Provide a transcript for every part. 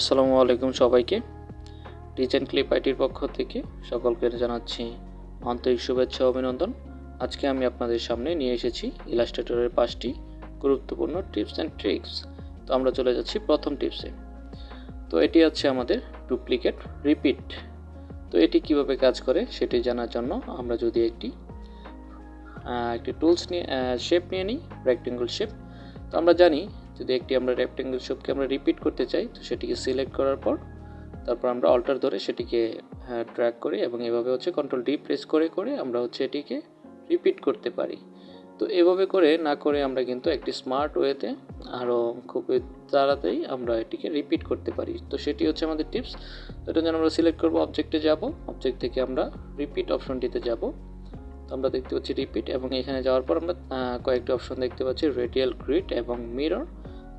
আসসালামু আলাইকুম সবাইকে। ডিজাইন ক্লিপ আইটির পক্ষ থেকে সকলকে জানাচ্ছি আন্তরিক শুভেচ্ছা অভিনন্দন। আজকে আমি আপনাদের সামনে নিয়ে এসেছি ইলাস্ট্রেটরের পাঁচটি গুরুত্বপূর্ণ টিপস অ্যান্ড ট্রিক্স। তো আমরা চলে যাচ্ছি প্রথম টিপসে। তো এটি হচ্ছে আমাদের ডুপ্লিকেট রিপিট। তো এটি কীভাবে কাজ করে সেটি জানার জন্য আমরা যদি একটি একটি টুলস নিয়ে শেপ নিয়ে নিই রেক্টেঙ্গল শেপ তো আমরা জানি যদি একটি আমরা রেক্টেঙ্গল শেপকে আমরা রিপিট করতে চাই, তো সেটিকে সিলেক্ট করার পর, তারপর আমরা অল্টার ধরে সেটিকে ট্র্যাক করি এবং এভাবে হচ্ছে কন্ট্রোল ডি প্রেস করে করে আমরা হচ্ছে এটিকে রিপিট করতে পারি। তো এভাবে করে না করে আমরা কিন্তু একটি স্মার্ট ওয়েতে আরও খুব তাড়াতাড়ি আমরা এটিকে রিপিট করতে পারি। তো সেটি হচ্ছে আমাদের টিপস তো এটা যেন আমরা সিলেক্ট করব অবজেক্টে যাব। অবজেক্ট থেকে আমরা রিপিট অপশনটিতে যাব। তো আমরা দেখতে পাচ্ছি রিপিট এবং এখানে যাওয়ার পর আমরা কয়েকটি অপশন দেখতে পাচ্ছি রেডিয়াল গ্রিড এবং মিরর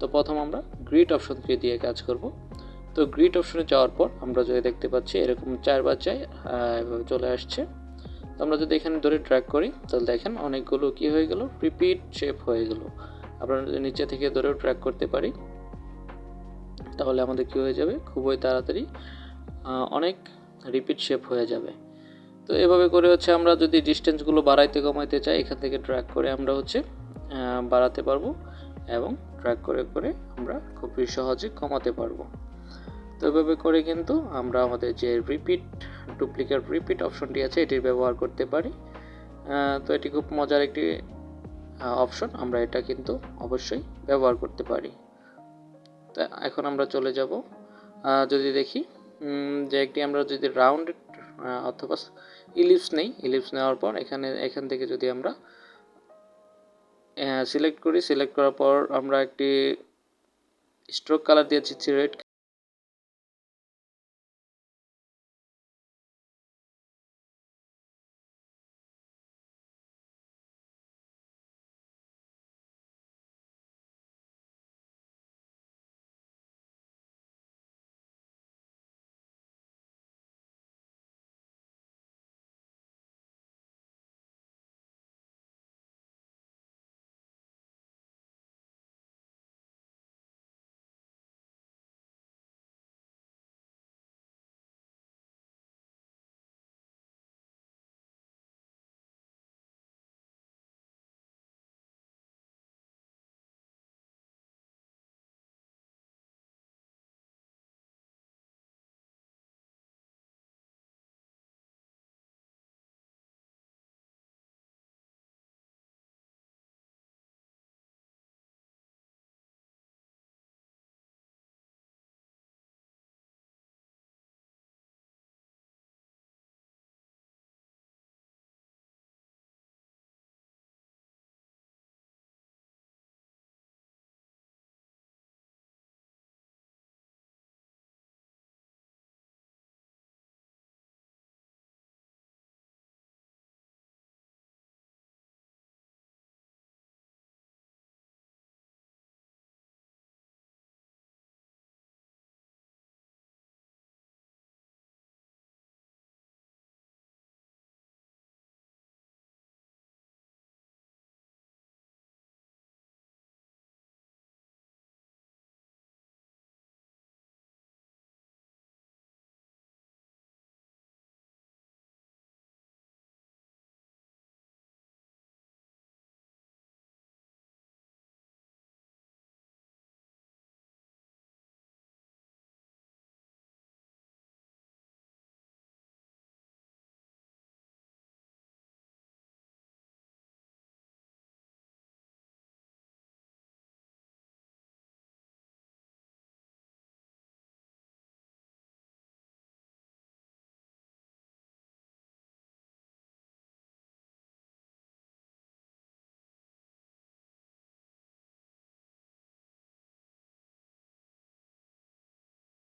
তো প্রথম আমরা গ্রিড অপশনটি দিয়ে কাজ করব। তো গ্রিড অপশনে যাওয়ার পর আমরা যদি দেখতে পাচ্ছি এরকম চারবার চাই এভাবে চলে আসছে। তো আমরা যদি এখানে ধরে ট্র্যাক করি, তাহলে দেখেন অনেকগুলো কি হয়ে গেল? রিপিট শেপ হয়ে গেল। আমরা যদি নিচে থেকে ধরেও ট্র্যাক করতে পারি, তাহলে আমাদের কি হয়ে যাবে? খুবই তাড়াতাড়ি অনেক রিপিট শেপ হয়ে যাবে। তো এভাবে করে হচ্ছে আমরা যদি ডিস্টেন্সগুলো বাড়াইতে কমাইতে চাই, এখান থেকে ট্র্যাক করে আমরা হচ্ছে বাড়াতে পারব। এবং ট্র্যাক করে করে আমরা খুবই সহজে কমাতে পারব। তো এভাবে করে কিন্তু আমরা আমাদের যে রিপিট ডুপ্লিকেট রিপিট অপশনটি আছে এটির ব্যবহার করতে পারি। তো এটি খুব মজার একটি অপশন আমরা এটা কিন্তু অবশ্যই ব্যবহার করতে পারি। তা এখন আমরা চলে যাব। যদি দেখি যে একটি আমরা যদি রাউন্ড অথবা ইলিপস নেই ইলিপস নেওয়ার পর এখানে, এখান থেকে যদি আমরা সিলেক্ট করি। সিলেক্ট করার পর আমরা একটি স্ট্রোক কালার দিয়েছি রেড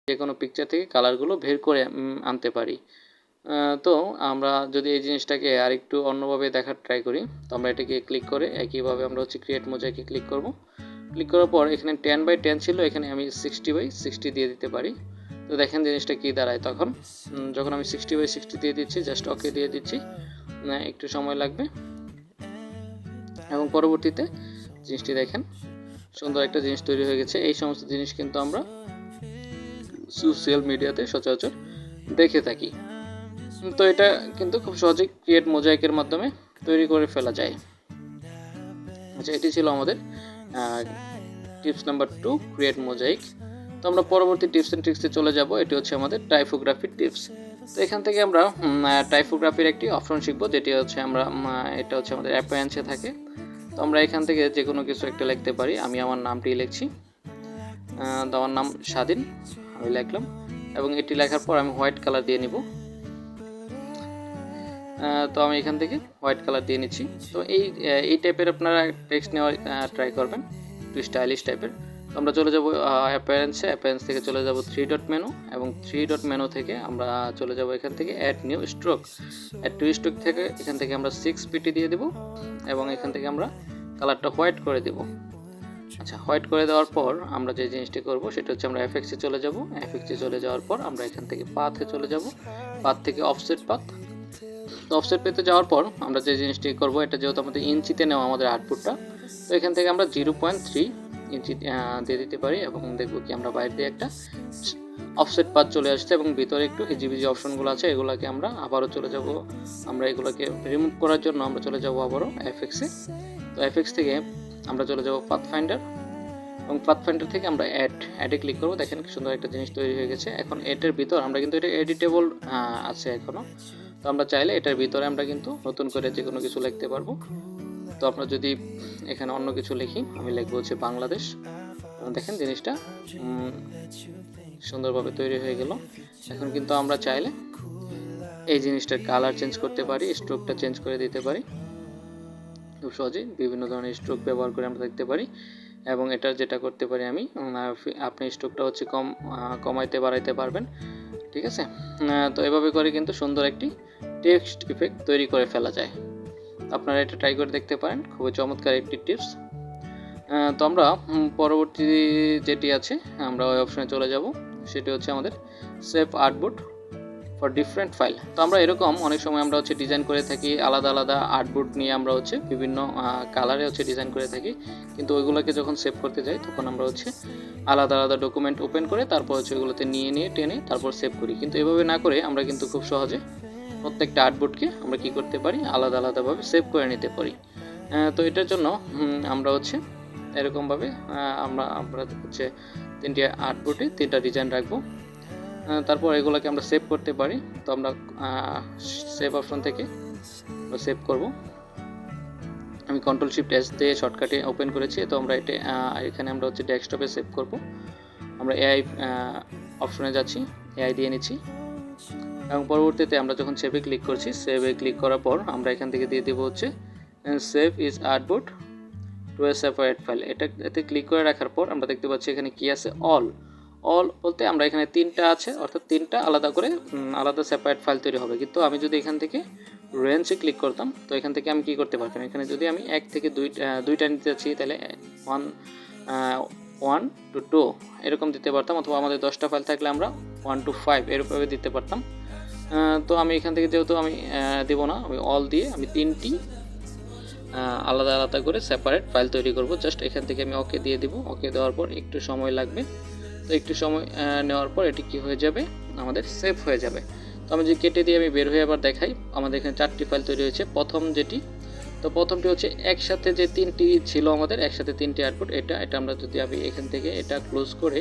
যে কোনো পিকচার থেকে কালারগুলো বের করে আনতে পারি। তো আমরা যদি এই জিনিসটাকে আরেকটু অন্যভাবে দেখার ট্রাই করি, তো আমরা এটাকে ক্লিক করে একইভাবে আমরা হচ্ছে ক্রিয়েট মোজাইকে ক্লিক করব। ক্লিক করার পর এখানে টেন বাই টেন ছিল, এখানে আমি সিক্সটি বাই সিক্সটি দিয়ে দিতে পারি। তো দেখেন জিনিসটা কী দাঁড়ায় তখন। যখন আমি সিক্সটি বাই সিক্সটি দিয়ে দিচ্ছি জাস্ট ওকে দিয়ে দিচ্ছি। একটু সময় লাগবে। এবং পরবর্তীতে জিনিসটি দেখেন, সুন্দর একটা জিনিস তৈরি হয়ে গেছে। এই সমস্ত জিনিস কিন্তু আমরা সোশ্যাল মিডিয়াতে সচরাচর দেখে থাকি। তো এটা কিন্তু খুব সহজেই ক্রিয়েট মোজাইকের মাধ্যমে তৈরি করে ফেলা যায়। আচ্ছা এটি ছিল আমাদের tips number two create mosaic. তো আমরা পরবর্তী টিপস অ্যান্ড ট্রিক্সে চলে যাব, এটি হচ্ছে আমাদের টাইপোগ্রাফির টিপস তো এখান থেকে আমরা টাইফোগ্রাফির একটি অপশন শিখব, যেটি হচ্ছে আমরা এটা হচ্ছে আমাদের অ্যাপয়েন্সে থাকে। তো আমরা এখান থেকে যে কোনো কিছু একটা লিখতে পারি। আমি আমার নামটি লিখছি। আমার নাম স্বাধীন। আমি লিখলাম, এবং এটি লেখার পর আমি হোয়াইট কালার দিয়ে নিব। তো আমি এখান থেকে হোয়াইট কালার দিয়ে নিচ্ছি। তো এই এই টাইপের আপনারা টেক্সট নেওয়ার ট্রাই করবেন, একটু স্টাইলিশ টাইপের। তো আমরা চলে যাব অ্যাপারেন্সে অ্যাপারেন্স থেকে চলে যাব থ্রি ডট মেনু এবং থ্রি ডট মেনু থেকে আমরা চলে যাব এখান থেকে add new stroke add to stroke থেকে এখান থেকে আমরা সিক্স পিটি দিয়ে দেব, এবং এখান থেকে আমরা কালারটা হোয়াইট করে দেব। আচ্ছা হোয়াইট করে দেওয়ার পর আমরা যে জিনিসটি করব সেটা হচ্ছে আমরা এফএক্সে চলে যাব। এফএক্সে চলে যাওয়ার পর আমরা এখান থেকে পাথে চলে যাব। পাথ থেকে অফসেট পাথ অফসেট পেতে যাওয়ার পর আমরা যে জিনিসটি করব, এটা যেহেতু আমাদের ইঞ্চিতে নেওয়া আমাদের আউটপুটটা তো এখান থেকে আমরা জিরো পয়েন্ট থ্রি ইঞ্চি দিয়ে দিতে পারি এবং দেখব কি আমরা বাইরে দিয়ে একটা অফসেট পাত চলে আসছে এবং ভিতরে একটু হিজিবিজি অপশনগুলো আছে, এগুলোকে আমরা আবারও চলে যাব। আমরা এগুলোকে রিমুভ করার জন্য আমরা চলে যাব আবারও এফএক্সে তো এফএক্স থেকে আমরা চলে যাব পাথ ফাইন্ডার এবং পাথ ফাইন্ডার থেকে আমরা অ্যাড অ্যাডে ক্লিক করব। দেখেন সুন্দর একটা জিনিস তৈরি হয়ে গেছে। এখন এটার ভিতর আমরা কিন্তু এটা এডিটেবল আছে এখনও তো আমরা চাইলে এটার ভিতরে আমরা কিন্তু নতুন করে যে কোনো কিছু লিখতে পারব। তো আমরা যদি এখানে অন্য কিছু লিখি, আমি লিখব হচ্ছে বাংলাদেশ। দেখেন জিনিসটা সুন্দরভাবে তৈরি হয়ে গেল। এখন কিন্তু আমরা চাইলে এই জিনিসটার কালার চেঞ্জ করতে পারি স্ট্রোকটা চেঞ্জ করে দিতে পারি। খুব সহজেই বিভিন্ন ধরনের স্ট্রোক ব্যবহার করে আমরা দেখতে পারি। এবং এটা যেটা করতে পারি আমি আপনি স্ট্রোকটা হচ্ছে কম কমাইতে বাড়াইতে পারবেন। ঠিক আছে? তো এভাবে করে কিন্তু সুন্দর একটি টেক্সট ইফেক্ট তৈরি করে ফেলা যায়। আপনারা এটা ট্রাই করে দেখতে পারেন। খুবই চমৎকার একটি টিপস তো আমরা পরবর্তী যেটি আছে, আমরা ওই অপশনে চলে যাব। সেটি হচ্ছে আমাদের save artboard for different file তো আমরা এরকম অনেক সময় আমরা হচ্ছে ডিজাইন করে থাকি, আলাদা আলাদা আর্টবোর্ড নিয়ে আমরা হচ্ছে বিভিন্ন কালারে হচ্ছে ডিজাইন করে থাকি। কিন্তু ওইগুলোকে যখন সেভ করতে যাই, তখন আমরা হচ্ছে আলাদা আলাদা ডকুমেন্ট ওপেন করে তারপর হচ্ছে ওইগুলোতে নিয়ে নিয়ে, টেনে তারপর সেভ করি। কিন্তু এভাবে না করে আমরা কিন্তু খুব সহজে প্রত্যেকটা আর্টবোর্ডকে আমরা কি করতে পারি? আলাদা আলাদাভাবে সেভ করে নিতে পারি। তো এটার জন্য আমরা হচ্ছে এরকমভাবে আমরা আমরা হচ্ছে তিনটি আর্টবোর্ডে তিনটা ডিজাইন রাখব। তারপর এগুলোকে আমরা সেভ করতে পারি। তো আমরা সেভ অপশন থেকে সেভ করব। আমি কন্ট্রোল শিফট এস দিয়ে শর্টকাটে ওপেন করেছি। তো আমরা এটা এখানে আমরা হচ্ছে ডেস্কটপে সেভ করব। আমরা এআই অপশনে যাচ্ছি। এআই দিয়ে নিচ্ছি। এবং পরবর্তীতে আমরা যখন সেভে ক্লিক করছি সেভে ক্লিক করার পর আমরা এখান থেকে দিয়ে দেবো হচ্ছে save as artboard to a separate file এটা, এতে ক্লিক করে রাখার পর আমরা দেখতে পাচ্ছি এখানে কি আছে? অল অল বলতে আমরা এখানে তিনটা আছে, অর্থাৎ তিনটা আলাদা করে আলাদা সেপারেট ফাইল তৈরি হবে। কিন্তু আমি যদি এখান থেকে রেঞ্জে ক্লিক করতাম, তো এখান থেকে আমি কি করতে পারতাম? এখানে যদি আমি এক থেকে দুই দুইটা নিতে চাচ্ছি তাহলে ওয়ান ওয়ান টু টু এরকম দিতে পারতাম, অথবা আমাদের দশটা ফাইল থাকলে আমরা ওয়ান টু ফাইভ এরকমভাবে দিতে পারতাম। তো আমি এখান থেকে যেহেতু আমি দেবো না, আমি অল দিয়ে আমি তিনটি আলাদা আলাদা করে সেপারেট ফাইল তৈরি করব। জাস্ট এখান থেকে আমি ওকে দিয়ে দিব। ওকে দেওয়ার পর একটু সময় লাগবে। তো একটু সময় নেওয়ার পর এটি কি হয়ে যাবে? আমাদের সেভ হয়ে যাবে। তো আমি যে কেটে দিয়ে আমি বের হয়ে আবার দেখাই। আমাদের এখানে চারটি ফাইল তৈরি হয়েছে। প্রথম যেটি, তো প্রথমটি হচ্ছে একসাথে যে তিনটি ছিল আমাদের, একসাথে তিনটি আউটপুট এটা এটা আমরা যদি আমি এখান থেকে এটা ক্লোজ করে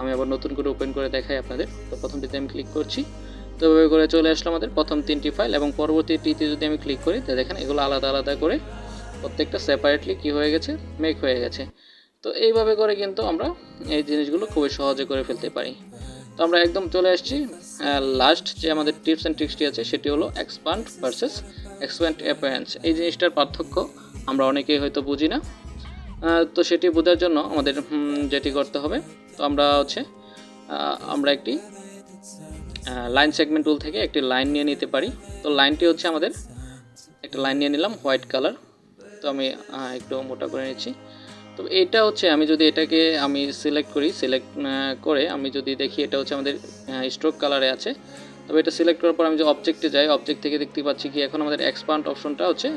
আমি আবার নতুন করে ওপেন করে দেখাই আপনাদের। তো প্রথমটিতে আমি ক্লিক করছি। তো এভাবে করে চলে আসলো আমাদের প্রথম তিনটি ফাইল এবং পরবর্তীটিতে যদি আমি ক্লিক করি, তো দেখেন এগুলো আলাদা আলাদা করে প্রত্যেকটা সেপারেটলি কি হয়ে গেছে? মেক হয়ে গেছে। তো এইভাবে করে কিন্তু আমরা এই জিনিসগুলো খুবই সহজে করে ফেলতে পারি। তো আমরা একদম চলে আসছি লাস্ট যে আমাদের টিপস অ্যান্ড ট্রিক্সটি আছে সেটি হলো এক্সপান্ড ভার্সেস এক্সপ্যান্ড অ্যাপারেন্স এই জিনিসটার পার্থক্য আমরা অনেকেই হয়তো বুঝি না। তো সেটি বোঝার জন্য আমাদের যেটি করতে হবে, তো আমরা হচ্ছে আমরা একটি লাইন সেগমেন্ট টুল থেকে একটি লাইন নিয়ে নিতে পারি। তো লাইনটি হচ্ছে আমাদের, একটা লাইন নিয়ে নিলাম হোয়াইট কালার তো আমি একটু মোটা করে নিচ্ছি। তো এটা হচ্ছে আমি যদি এটাকে আমি সিলেক্ট করি সিলেক্ট করে আমি যদি দেখি এটা হচ্ছে আমাদের স্ট্রোক কালারে আছে। তবে এটা সিলেক্ট করার পর আমি যে অবজেক্টে যাই অবজেক্ট থেকে দেখতে পাচ্ছি কি এখন আমাদের এক্সপান্ড অপশনটা হচ্ছে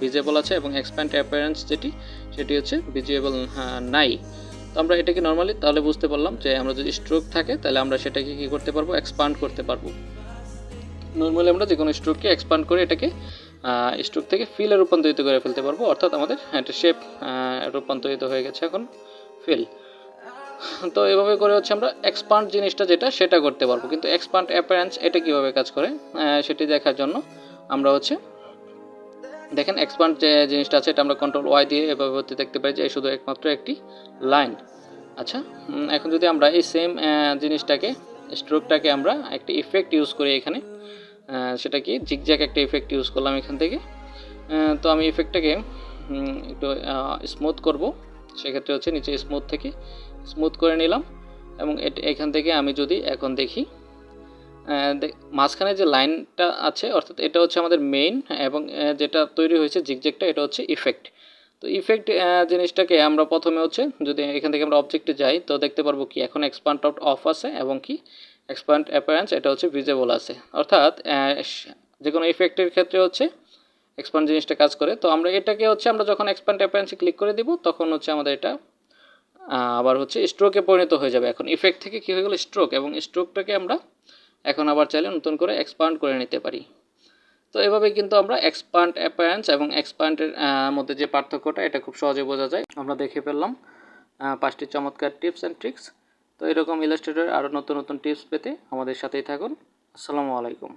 ভিজেবল আছে এবং এক্সপ্যান্ড অ্যাপারেন্স যেটি, সেটি হচ্ছে ভিজিয়েবল নাই। তো আমরা এটাকে নর্মালি তাহলে বুঝতে পারলাম যে আমরা যদি স্ট্রোক থাকে তাহলে আমরা সেটাকে কী করতে পারব? এক্সপান্ড করতে পারব। নর্মালি আমরা যে কোনো স্ট্রোককে এক্সপান্ড করে এটাকে স্ট্রোক থেকে ফিলে রূপান্তরিত করে ফেলতে পারব, অর্থাৎ আমাদের একটা শেপ রূপান্তরিত হয়ে গেছে এখন ফিল তো এভাবে করে হচ্ছে আমরা এক্সপান্ড জিনিসটা যেটা, সেটা করতে পারব। কিন্তু এক্সপান্ড অ্যাপারেন্স এটা কীভাবে কাজ করে? সেটি দেখার জন্য আমরা হচ্ছে, দেখেন এক্সপান্ড যে জিনিসটা আছে, এটা আমরা কন্ট্রোল ওয়াই দিয়ে এভাবে হতে দেখতে পাই যে শুধু একমাত্র একটি লাইন আচ্ছা এখন যদি আমরা এই সেম জিনিসটাকে স্ট্রোকটাকে আমরা একটি ইফেক্ট ইউজ করি এখানে সেটা কি? জিগজ্যাক একটা ইফেক্ট ইউজ করলাম এখান থেকে। তো আমি ইফেক্টটাকে একটু স্মুথ করব। সেক্ষেত্রে হচ্ছে নিচে স্মুথ থেকে স্মুথ করে নিলাম। এবং এখান থেকে আমি যদি এখন দেখি মাঝখানে যে লাইনটা আছে, অর্থাৎ এটা হচ্ছে আমাদের মেইন এবং যেটা তৈরি হয়েছে জিগজ্যাগটা এটা হচ্ছে ইফেক্ট তো ইফেক্ট জিনিসটাকে আমরা প্রথমে হচ্ছে, যদি এখান থেকে আমরা অবজেক্টে যাই, তো দেখতে পারব কি, এখন এক্সপান্ড আউট অফ আছে, এবং কি এক্সপান্ড অ্যাপারেন্স এটা হচ্ছে ভিজেবল আছে। অর্থাৎ যে কোনো ইফেক্টের ক্ষেত্রে হচ্ছে এক্সপান্ড জিনিসটা কাজ করে। তো আমরা এটাকে হচ্ছে, আমরা যখন এক্সপান্ড অ্যাপারেন্সে ক্লিক করে দিব, তখন হচ্ছে আমাদের এটা আবার হচ্ছে স্ট্রোকে পরিণত হয়ে যাবে। এখন ইফেক্ট থেকে কী হয়ে গেলো? স্ট্রোক এবং স্ট্রোকটাকে আমরা এখন আবার চাইলে নতুন করে এক্সপান্ড করে নিতে পারি। তো এভাবে কিন্তু আমরা এক্সপান্ড অ্যাপারেন্স এবং এক্সপান্ডের মধ্যে যে পার্থক্যটা, এটা খুব সহজে বোঝা যায়। আমরা দেখে ফেললাম পাঁচটি চমৎকার টিপস অ্যান্ড ট্রিক্স তো এরকম ইলাস্ট্রেটর আরও নতুন নতুন টিপস পেতে আমাদের সাথেই থাকুন। আসসালামু আলাইকুম।